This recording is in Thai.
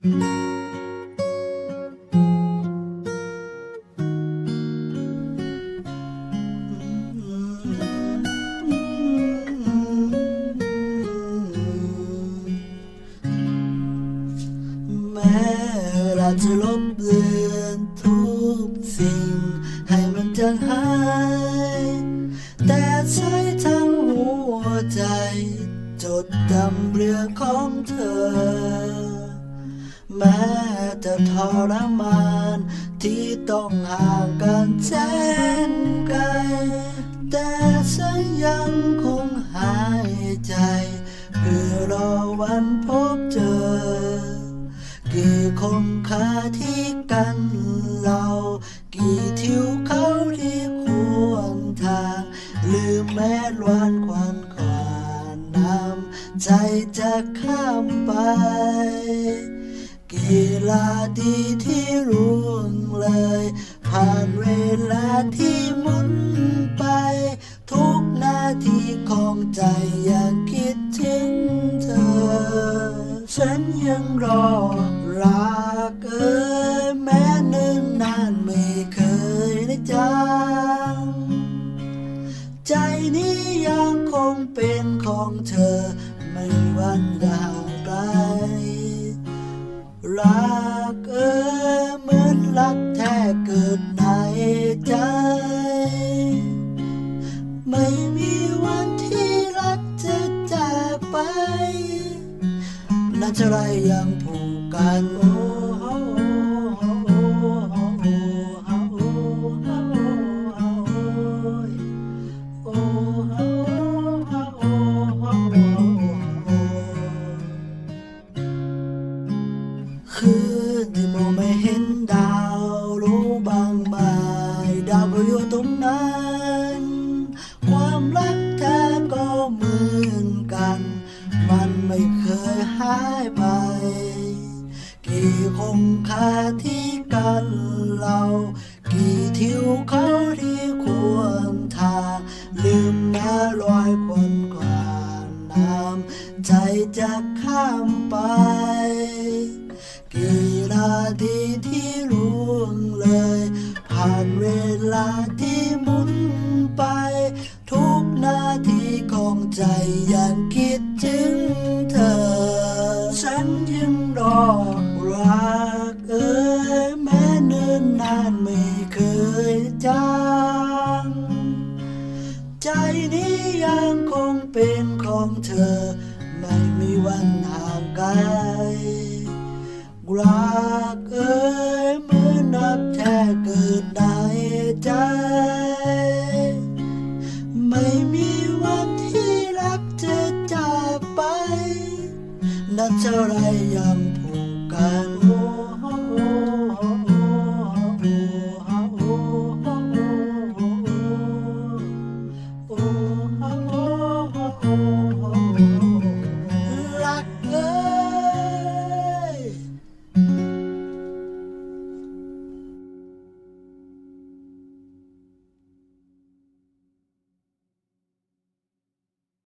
แม้เราจะลบเลือนทุกสิ่ง ให้มันจางหาย แต่ใช้ทั้งหัวใจ จดจำเรื่องของเธอ แม้จะทรมานที่ต้องห่างกันแสนไกล แต่ฉันยังคงหายใจ เพื่อรอวันพบเจอ กี่คงคาที่กันเรา กี่ทิวเขาที่ควรทางลืมแม้ลวนควันขวานน้ำใจจะข้ามไป กี่ลาดีที่ร่วงเลย ผ่านเวลาที่หมุนไป ทุกนาทีของใจอยังคิดถึงเธอ ฉันยังรอรักเอ้ยแม้เนิ่นนานไม่เคยได้จางใจนี้ยังคงเป็นของเธอ ไม่วันห่างไกล จะไรยังผูกกันโอ้ ไม่เคยหายไป กี่คงคาที่กันเรา กี่ทิวเขาที่ควรทา ลืมแม้รอยควันกวานน้ำใจจะข้ามไป กี่นาทีที่ล่วงเลย ผ่านเวลาที่หมุนไป ทุกนาทีของใจยังคิด ใจนี้ยังคงเป็นของเธอ ไม่มีวันห่างไกลรักเอ้ยเมื่อนนับแท้เกิดในใจ ไม่มีวันที่รักจะจากไป นับเท่าไรยังผูกกัน